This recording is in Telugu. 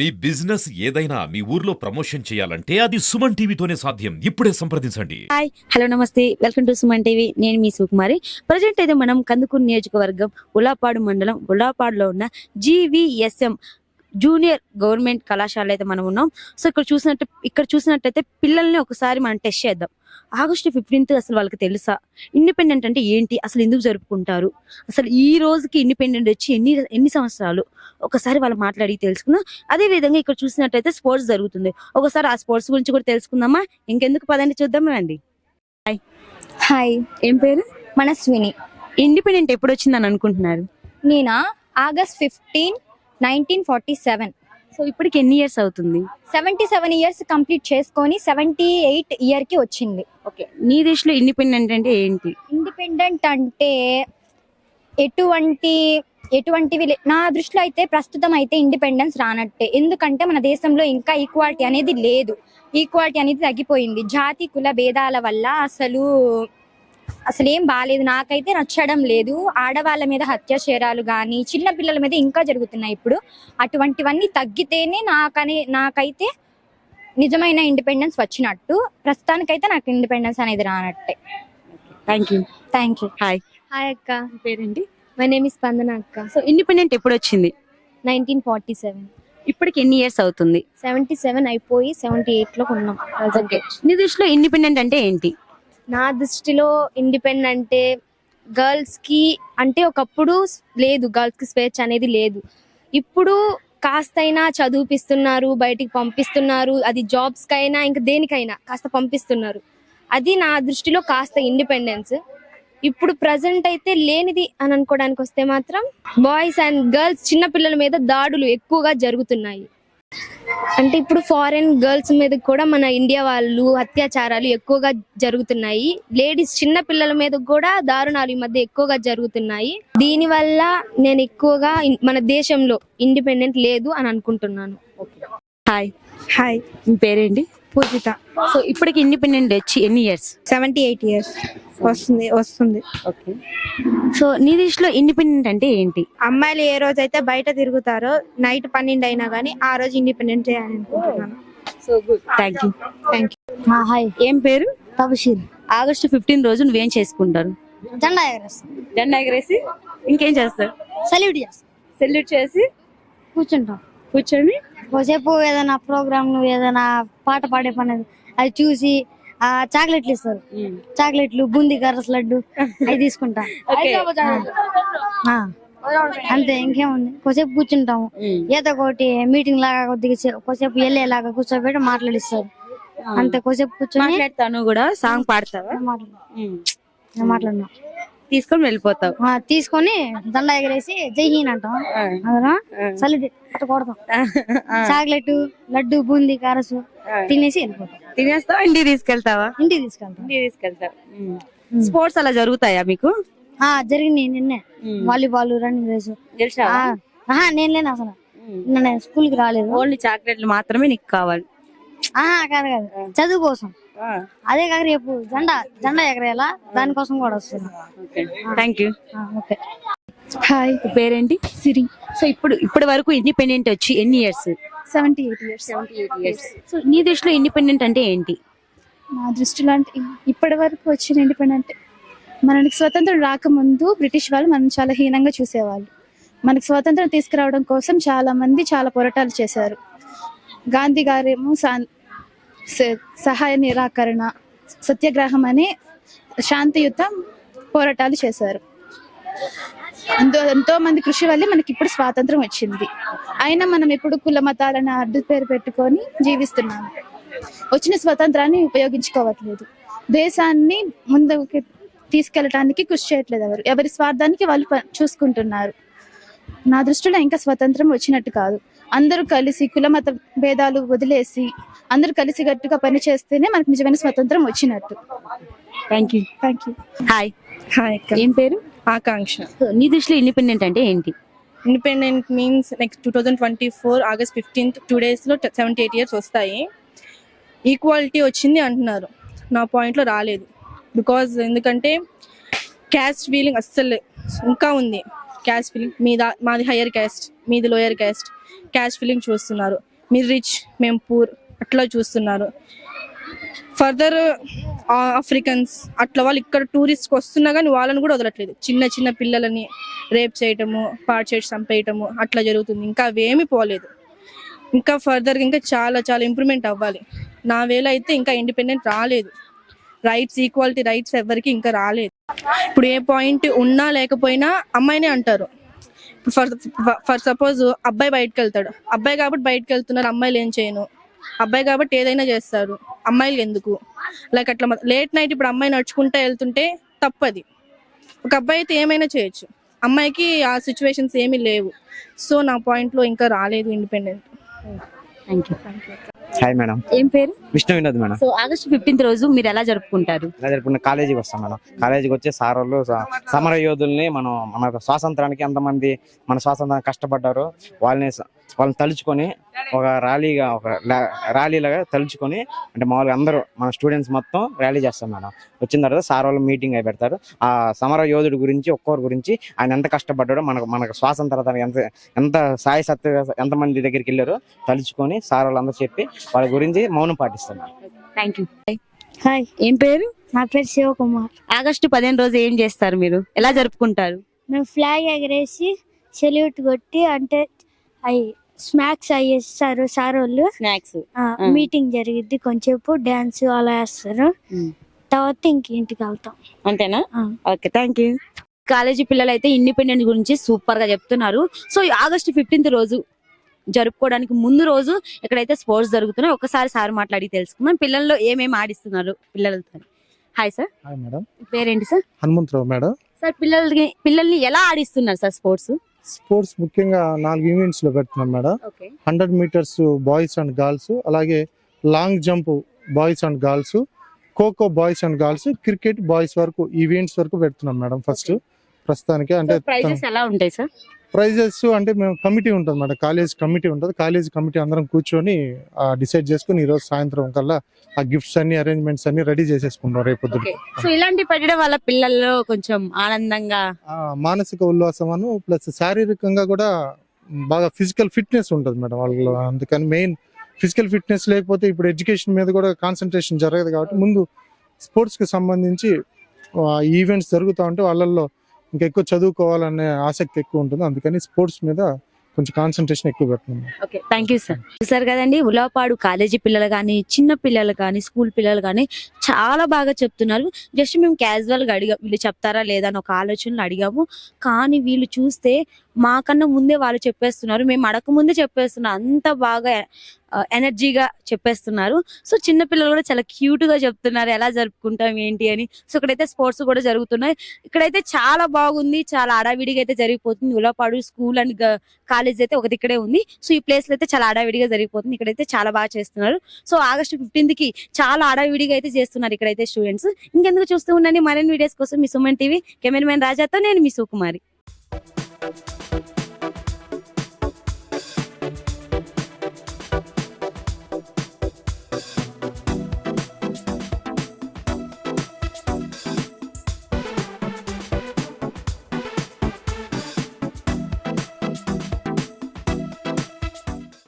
మీ బిజినెస్ ఏదైనా మీ ఊర్లో ప్రమోషన్ చేయాలంటే అది సుమన్ టీవీతోనే సాధ్యం. ఇప్పుడే సంప్రదించండి. హాయ్ హలో నమస్తే. Welcome to Suman TV. నేను మీ సుకుమారి. ప్రజెంట్ అయితే మనం కందుకూరు నియోజకవర్గం ఉలాపాడు మండలం ఉలాపాడులో ఉన్న జీవీఎస్ఎం జూనియర్ గవర్నమెంట్ కళాశాల అయితే మనం ఉన్నాం. సో ఇక్కడ చూసినట్టు ఇక్కడ చూసినట్టయితే పిల్లల్ని ఒకసారి మనం టెస్ట్ చేద్దాం. ఆగస్టు ఫిఫ్టీన్త్ అసలు వాళ్ళకి తెలుసా? ఇండిపెండెంట్ అంటే ఏంటి? అసలు ఎందుకు జరుపుకుంటారు? అసలు ఈ రోజుకి ఇండిపెండెంట్ వచ్చి ఎన్ని ఎన్ని సంవత్సరాలు? ఒకసారి వాళ్ళు మాట్లాడి తెలుసుకుందాం. అదే విధంగా ఇక్కడ చూసినట్టయితే స్పోర్ట్స్ జరుగుతుంది. ఒకసారి ఆ స్పోర్ట్స్ గురించి కూడా తెలుసుకుందామా? ఇంకెందుకు పదండి చూద్దాం రండి హాయ్. ఏం పేరు? మనస్విని. ఇండిపెండెంట్ ఎప్పుడు వచ్చిందని అనుకుంటున్నారు? నేనా? August fifteen nineteen forty seven. So ఇప్పటికి ఎన్ని ఇయర్స్ అవుతుంది? సెవెంటీ సెవెన్ ఇయర్స్ కంప్లీట్ చేసుకొని సెవెంటీ ఎయిట్ ఇయర్కి వచ్చింది. ఓకే. నీ దేశంలో ఇండిపెండెంట్ అంటే ఏంటి? ఇండిపెండెంట్ అంటే ఎటువంటి ఎటువంటివి లే- నా దృష్టిలో అయితే ప్రస్తుతం అయితే ఇండిపెండెన్స్ రానట్టే. ఎందుకంటే మన దేశంలో ఇంకా ఈక్వాలిటీ అనేది లేదు. ఈక్వాలిటీ అనేది తగ్గిపోయింది. జాతి కుల భేదాల వల్ల అసలు అసలు ఏం బాగాలేదు నాకైతే నచ్చడం లేదు. ఆడవాళ్ళ మీద హత్యాచారాలు కానీ చిన్న పిల్లల మీద ఇంకా జరుగుతున్నాయి ఇప్పుడు. అటువంటివన్నీ తగ్గితేనే నాకనే నాకైతే నిజమైన ఇండిపెండెన్స్ వచ్చినట్టు. ప్రస్తుతానికైతే నాకు ఇండిపెండెన్స్ అనేది రానట్టే. Thank you thank you hi అక్క. పేరేంటి? మై నేమ్ ఇస్ స్పందన అక్క సో ఇండిపెండెంట్ ఎప్పుడు వచ్చింది? నైన్టీన్ ఫార్టీ సెవెన్ ఇప్పటికి ఎన్ని ఇయర్స్ అవుతుంది? సెవెంటీ సెవెన్ అయిపోయి సెవెంటీ ఎయిట్లో ఉన్నాం. ఓకే నీ దృష్టిలో ఇండిపెండెంట్ అంటే ఏంటి? నా దృష్టిలో ఇండిపెండెంట్ అంటే గర్ల్స్కి అంటే ఒకప్పుడు లేదు గర్ల్స్కి స్వేచ్ఛ అనేది లేదు. ఇప్పుడు కాస్తైనా చదివిపిస్తున్నారు బయటికి పంపిస్తున్నారు అది జాబ్స్ కైనా ఇంకా దేనికైనా కాస్త పంపిస్తున్నారు. అది నా దృష్టిలో కాస్త ఇండిపెండెన్స్ ఇప్పుడు ప్రజెంట్ అయితే లేనిది అని అనుకోవడానికి వస్తే మాత్రం బాయ్స్ అండ్ గర్ల్స్ చిన్న పిల్లల మీద దాడులు ఎక్కువగా జరుగుతున్నాయి. అంటే ఇప్పుడు ఫారెన్ గర్ల్స్ మీద కూడా మన ఇండియా వాళ్ళు అత్యాచారాలు ఎక్కువగా జరుగుతున్నాయి. లేడీస్ చిన్న పిల్లల మీద కూడా దారుణాలు ఈ మధ్య ఎక్కువగా జరుగుతున్నాయి. దీని వల్ల నేను ఎక్కువగా మన దేశంలో ఇండిపెండెంట్ లేదు అని అనుకుంటున్నాను. హాయ్ హాయ్ మీ పేరేంటి? పూజిత. సో ఇప్పటికి ఇండిపెండెంట్ వచ్చి ఎన్ని ఇయర్స్ సెవెంటీ ఎయిట్ ఇయర్స్ వస్తుంది వస్తుంది. ఓకే. సో నీ దృష్టిలో ఇండిపెండెంట్ అంటే ఏంటి? అమ్మాయిలు ఏ రోజు అయితే బయట తిరుగుతారో నైట్ పన్నెండు అయినా కానీ ఆ రోజు ఇండిపెండెంట్ చేయాలని అనుకుంటున్నాను so good thank you thank you hi. ఏం పేరు? తబషీర్. ఆగస్టు ఫిఫ్టీన్ రోజు నువ్వేం చేసుకుంటారు? జెండా ఎగరేస్తాం. జెండా ఎగరేసి ఇంకేం చేస్తారు? సెల్యూట్ చేస్తాం. సెల్యూట్ చేసి కూర్చుంటాం. కూర్చొని కొద్దిసేపు ఏదైనా ప్రోగ్రామ్ ఏదైనా పాట పాడే పని అది చూసి ఆ చాక్లెట్లు ఇస్తారు. చాక్లెట్లు బూందీ కర్రస్ లడ్డు అవి తీసుకుంటా. ఓకే. ఆ, అంతే ఇంకేముంది? కొద్దిసేపు కూర్చుంటాము. ఏదో ఒకటి మీటింగ్ లాగా కొద్దిగా కొద్దిసేపు వెళ్ళేలాగా కూర్చోబెట్టి మాట్లాడిస్తారు. అంతే కొద్దిసేపు కూర్చొని మాట్లాడతాను కూడా సాంగ్ పాడతావా? మాట్లాడు నేను మాట్లాడినా తీసుకొని వెళ్ళిపోతావు. ఆ, తీసుకొని దండ ఎగరేసి జై హింద్ అంటాం. కొడతాం చాక్లెట్ లడ్డు బూందీ కారసు తినేసి వెళ్ళిపోతాం. తినేస్తావా? ఇంటికి తీసుకెళ్తావా? ఇంటికి తీసుకెళ్తాం. ఇంటికి తీసుకెళ్తావు. స్పోర్ట్స్ అలా జరుగుతాయా మీకు? ఆ జరిగింది నిన్నే. Volleyball running race. గెలిచావా? ఆహా నేను లేను అసలు. నేను స్కూల్కి రాలేదు. ఓన్లీ చాక్లెట్లు మాత్రమే నీకు కావాలి. ఆహా కాదు కాదు. చదువు కోసం. అదే కాక రేపు జెండా జెండా ఎగరేయాలా? దానికోసం కూడా వస్తుంది థ్యాంక్ యూ ఆ, ఓకే. హాయ్ పేరేంటి? సిరి. సో ఇప్పుడు ఇప్పటి వరకు ఇండిపెండెంట్ వచ్చి ఎన్ని years seventy eight years years so నీ దృష్టిలో ఇండిపెండెంట్ అంటే ఏంటి? నా దృష్టిలో అంటే ఇప్పటి వరకు వచ్చిన ఇండిపెండెంట్ మనకి స్వతంత్రం రాకముందు బ్రిటిష్ వాళ్ళు మనం చాలా హీనంగా చూసేవాళ్ళు. మనకి స్వాతంత్రం తీసుకురావడం కోసం చాలా మంది చాలా పోరాటాలు చేశారు. గాంధీ గారేమో సహాయ నిరాకరణ సత్యాగ్రహం అనే శాంతియుత పోరాటాలు చేశారు. ఎంతో ఎంతో మంది కృషి వల్లే మనకి ఇప్పుడు స్వాతంత్రం వచ్చింది. అయినా మనం ఇప్పుడు కుల మతాలను అడ్డు పేరు పెట్టుకొని జీవిస్తున్నాము. వచ్చిన స్వతంత్రాన్ని ఉపయోగించుకోవట్లేదు. దేశాన్ని ముందుకు తీసుకెళ్ళటానికి కృషి చేయట్లేదు ఎవరు. ఎవరి స్వార్థానికి వాళ్ళు చూసుకుంటున్నారు. నా దృష్టిలో ఇంకా స్వతంత్రం వచ్చినట్టు కాదు. అందరూ కలిసి కుల మత భేదాలు వదిలేసి అందరూ కలిసి గట్టుగా పని చేస్తేనే మనకు నిజమైన స్వతంత్రం వచ్చినట్టు. Thank you thank you hi hi ఏం పేరు? ఆకాంక్ష. నీ దృష్టిలో ఇండిపెండెంట్ అంటే ఏంటి? Independent means next two thousand twenty four August fifteenth two డేస్లో సెవెంటీ ఎయిట్ ఇయర్స్ వస్తాయి. ఈక్వాలిటీ వచ్చింది అంటున్నారు. నా పాయింట్లో రాలేదు. బికాజ్ ఎందుకంటే క్యాస్ట్ ఫీలింగ్ అస్సలు ఇంకా ఉంది. క్యాష్ ఫీలింగ్ మీద మాది హయ్యర్ క్యాస్ట్ మీది లోయర్ క్యాస్ట్ క్యాష్ ఫీలింగ్ చూస్తున్నారు. మీరు రిచ్ మేము పూర్ అట్లా చూస్తున్నారు. ఫర్దర్ ఆఫ్రికన్స్ అట్లా వాళ్ళు ఇక్కడ టూరిస్ట్కి వస్తున్నా కానీ వాళ్ళని కూడా వదలట్లేదు. చిన్న చిన్న పిల్లలని రేప్ చేయటము పాడు చేసి చంపేయటము అట్లా జరుగుతుంది. ఇంకా అవేమి పోలేదు. ఇంకా ఫర్దర్ ఇంకా చాలా చాలా ఇంప్రూవ్మెంట్ అవ్వాలి. నా వేళ అయితే ఇంకా ఇండిపెండెంట్ రాలేదు. రైట్స్ ఈక్వాలిటీ రైట్స్ ఎవరికి ఇంకా రాలేదు. ఇప్పుడు ఏ పాయింట్ ఉన్నా లేకపోయినా అమ్మాయినే అంటారు. ఫర్ ఫర్ సపోజ్ అబ్బాయి బయటకు వెళ్తాడు. అబ్బాయి కాబట్టి బయటకు వెళ్తున్నారు అమ్మాయిలు ఏం చేయను. అబ్బాయి కాబట్టి ఏదైనా చేస్తారు అమ్మాయిలు ఎందుకు? లైక్ అట్లా లేట్ నైట్ ఇప్పుడు అమ్మాయి నడుచుకుంటే వెళ్తుంటే తప్పది. ఒక అబ్బాయి అయితే ఏమైనా చేయొచ్చు. అమ్మాయికి ఆ సిచ్యువేషన్స్ ఏమీ లేవు. సో నా పాయింట్లో ఇంకా రాలేదు independent thank you hi madam ఏం పేరు? Vishnu Vinod madam so August fifteenth రోజు మీరు ఎలా జరుపుకుంటారు? ఇలా జరుపుకున్న కాలేజీకి వస్తాం మేడం కాలేజీకి వచ్చి సార్ వాళ్ళు సమర యోధుల్ని మనం మన స్వాతంత్రానికి ఎంతమంది మన స్వాతంత్రానికి కష్టపడ్డారో వాళ్ళని వాళ్ళని తలుచుకొని ఒక ర్యాలీగా ఒక ర్యాలీలాగా తలుచుకొని అంటే మామూలుగా అందరూ మన స్టూడెంట్స్ మొత్తం ర్యాలీ చేస్తాం మేడం. వచ్చిన తర్వాత సార్ వాళ్ళు మీటింగ్ అయి పెడతారు. ఆ సమర యోధుడి గురించి ఒక్కొక్కరి గురించి ఆయన ఎంత కష్టపడ్డాడో మనకు మనకు స్వాతంత్రానికి ఎంత ఎంత సాయి సత్య ఎంతమంది దగ్గరికి వెళ్ళారో తలుచుకొని సార్ వాళ్ళందరూ చెప్పి వాళ్ళ గురించి మౌనం పాటిస్తాం. థ్యాంక్ యూ హాయ్ ఏం పేరు? నా పేరు శివకుమార్ ఆగస్టు పదిహేను రోజు ఏం చేస్తారు మీరు? ఎలా జరుపుకుంటారు? మేము ఫ్లాగ్ ఎగరేసి సెల్యూట్ కొట్టి అంటే అవి స్నాక్స్ అవి ఇస్తారు సార్ వాళ్ళు. స్నాక్స్. ఆ, మీటింగ్ జరిగిద్ది కొంచెంసేపు డాన్స్ అలా వేస్తారు. తర్వాత ఇంక ఇంటికి వెళ్తాం. అంతేనా. Okay thank you. కాలేజీ పిల్లలు అయితే ఇండిపెండెన్స్ గురించి సూపర్గా చెప్తున్నారు. సో ఆగస్ట్ ఫిఫ్టీన్త్ రోజు జరుపుకోవడానికి ముందు రోజు ఎక్కడైతే స్పోర్ట్స్ జరుగుతున్నాయో ఒకసారి సార్ మాట్లాడి తెలుసుకుందాం. పిల్లల్లో ఏమేమి ఆడిస్తున్నారు పిల్లలతో? హాయ్ సార్ హాయ్ మేడం పేరేంటి సార్ హనుమంతరావు మేడం. సార్ పిల్లలకి పిల్లల్ని ఎలా ఆడిస్తున్నారు సార్ స్పోర్ట్స్? స్పోర్ట్స్ ముఖ్యంగా నాలుగు ఈవెంట్స్లో పెడుతున్నాం madam. Hundred metres boys and girls అలాగే long jump boys and girls kho kho boys and girls cricket boys వరకు ఈవెంట్స్ వరకు పెడుతున్నాం మేడం ఫస్ట్. ప్రస్తుతానికి అంటే ప్రైజెస్ ఎలా ఉంటాయి సార్ ప్రైజెస్ అంటే మేము కమిటీ ఉంటుంది మేడం కాలేజ్ కమిటీ ఉంటుంది. కాలేజ్ కమిటీ అందరం కూర్చొని డిసైడ్ చేసుకుని ఈ రోజు సాయంత్రం కల్లా ఆ గిఫ్ట్స్ అన్ని అరేంజ్మెంట్స్ అన్ని రెడీ చేసేసుకుంటాం రేపు. సో ఇలాంటి పెట్టడం వల్ల పిల్లల్లో కొంచెం ఆనందంగా మానసిక ఉల్లాసమను ప్లస్ శారీరకంగా కూడా బాగా ఫిజికల్ ఫిట్నెస్ ఉంటుంది మేడం వాళ్ళు అందుకని మెయిన్ ఫిజికల్ ఫిట్నెస్ లేకపోతే ఇప్పుడు ఎడ్యుకేషన్ మీద కూడా కాన్సన్ట్రేషన్ జరగదు కాబట్టి ముందు స్పోర్ట్స్కి సంబంధించి ఈవెంట్స్ జరుగుతూ ఉంటే వాళ్ళల్లో ఇంకా ఎక్కువ చదువుకోవాలనే ఆసక్తి ఎక్కువ ఉంటుంది. అందుకని స్పోర్ట్స్ మీద కొంచెం కాన్సన్ట్రేషన్ ఎక్కువ పెడుతున్నాం okay thank you sir sir కదండి ఉలాపాడు కాలేజీ పిల్లలు కానీ చిన్న పిల్లలు కానీ స్కూల్ పిల్లలు కానీ చాలా బాగా చెప్తున్నారు. జస్ట్ మేము క్యాజువల్గా అడిగాం వీళ్ళు చెప్తారా లేదా అని ఒక ఆలోచనలు అడిగాము. కానీ వీళ్ళు చూస్తే మాకన్నా ముందే వాళ్ళు చెప్పేస్తున్నారు మేము అడక ముందే చెప్పేస్తున్నాం అంత బాగా ఎనర్జీగా చెప్పేస్తున్నారు. సో చిన్న పిల్లలు కూడా చాలా క్యూట్గా చెప్తున్నారు ఎలా జరుపుకుంటాం ఏంటి అని. సో ఇక్కడైతే స్పోర్ట్స్ కూడా జరుగుతున్నాయి. ఇక్కడైతే చాలా బాగుంది చాలా అడావిడిగా అయితే జరిగిపోతుంది. ఉలాపాడు స్కూల్ అండ్ కాలేజ్ అయితే ఒకటి ఇక్కడే ఉంది. సో ఈ ప్లేస్లో అయితే చాలా అడావిడిగా జరిగిపోతుంది. ఇక్కడైతే చాలా బాగా చేస్తున్నారు. సో ఆగస్ట్ ఫిఫ్టీన్త్కి చాలా అడావిడిగా అయితే చేస్తున్నారు ఇక్కడైతే స్టూడెంట్స్. ఇంకెందుకు చూస్తూ ఉండండి మరిన్ని వీడియోస్ కోసం మీ సుమన్ టీవీ కెమెరామెన్ రాజాతో నేను మీ సుకుమారి.